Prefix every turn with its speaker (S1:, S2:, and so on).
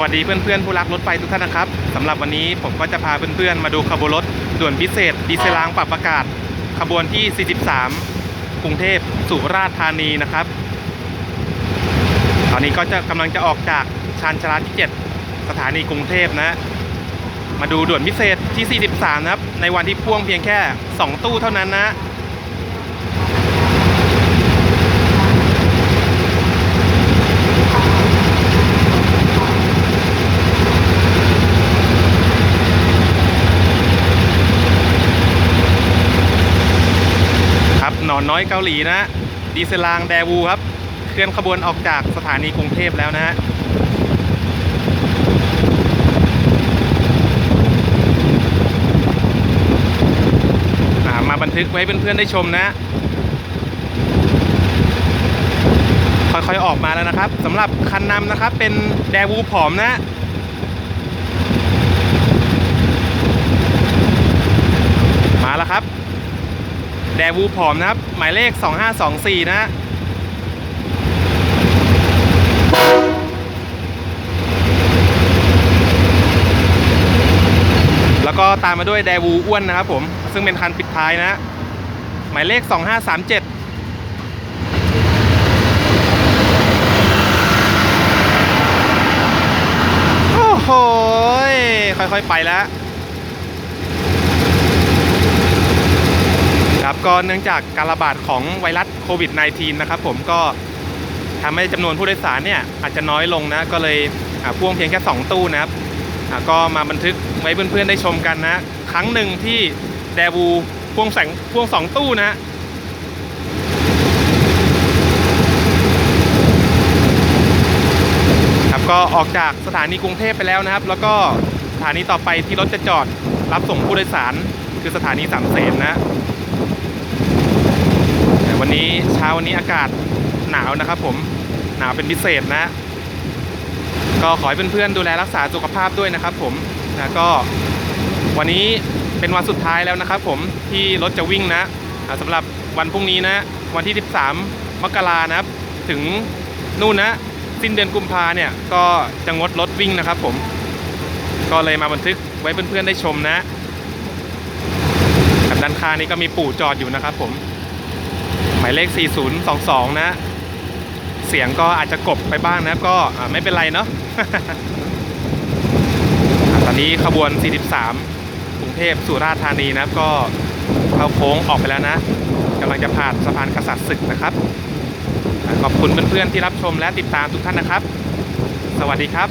S1: วัสดีเพื่อนๆผู้รักรถไฟทุกท่านนะครับสำหรับวันนี้ผมก็จะพาเพื่อนๆมาดูขบวนรถด่วนพิเศษ ดีเซลางปรับอากาศ ขบวนที่ 43 กรุงเทพสุราษฎร์ธานีนะครับ ตอนนี้ก็จะกำลังจะออกจากชานชาลาที่ 7 สถานีกรุงเทพนะ มาดูด่วนพิเศษที่ 43 นะครับ ในวันที่พ่วงเพียงแค่ 2 ตู้เท่านั้นนะ ครับหนอนน้อยเกาหลีนะ ดีเซลางแดวูครับ เคลื่อนขบวนออกจากสถานีกรุงเทพแล้วนะฮะมาบันทึกไว้เพื่อนๆได้ชมนะ ค่อยๆออกมาแล้วนะครับสำหรับคันนำนะครับเป็นแดวูผอมนะ มาแล้วครับ แดวูผอมนะครับ หมายเลข 2524นะแล้วก็ตามมาด้วยแดวูอ้วนนะครับผม ซึ่งเป็นคันปิดท้ายนะ หมายเลข 2537โอ้โหยค่อยๆไปแล้ว ครับก็เนื่องจากการระบาดของไวรัสโควิด -19 นะครับผมก็ทำให้จำนวนผู้โดยสารเนี่ยอาจจะน้อยลงนะก็เลยพ่วงเพียงแค่ 2 ตู้นะครับก็มาบันทึกไว้เพื่อนๆได้ชมกันนะครั้งหนึ่งที่แดวูพ่วงแสงพ่วงสองตู้นะครับก็ออกจากสถานีกรุงเทพไปแล้วนะครับ แล้วก็สถานีต่อไปที่รถจะจอดรับส่งผู้โดยสารคือสถานีสามเสนนะ วันนี้เช้าวันนี้อากาศหนาวนะครับผมหนาวเป็นพิเศษนะ ก็ขอให้เพื่อนๆดูแลรักษาสุขภาพด้วยนะครับผมนะก็วันนี้เป็นวันสุดท้ายแล้วนะครับผมที่รถจะวิ่งนะอ่าสำหรับวันพรุ่งนี้นะ วันที่ 13 มกรานะครับ ถึงนู่นนะ สิ้นเดือนกุมภาเนี่ย ก็จะงดรถวิ่งนะครับผม ก็เลยมาบันทึกไว้เพื่อนๆได้ชมนะ ด้านข้างนี้ก็มีปู่จอดอยู่นะครับผมหมายเลข 4022 นะ เสียงก็อาจจะกบไปบ้างนะก็ไม่เป็นไรเนาะตอนนี้ขบวน 43กรุงเทพสุราษฎร์ธานีนะครับ ก็เข้าโค้งออกไปแล้วนะกำลังจะผ่านสะพานกษัตริย์ศึกนะครับ ขอบคุณเพื่อนๆที่รับชมและติดตามทุกท่านนะครับ สวัสดีครับ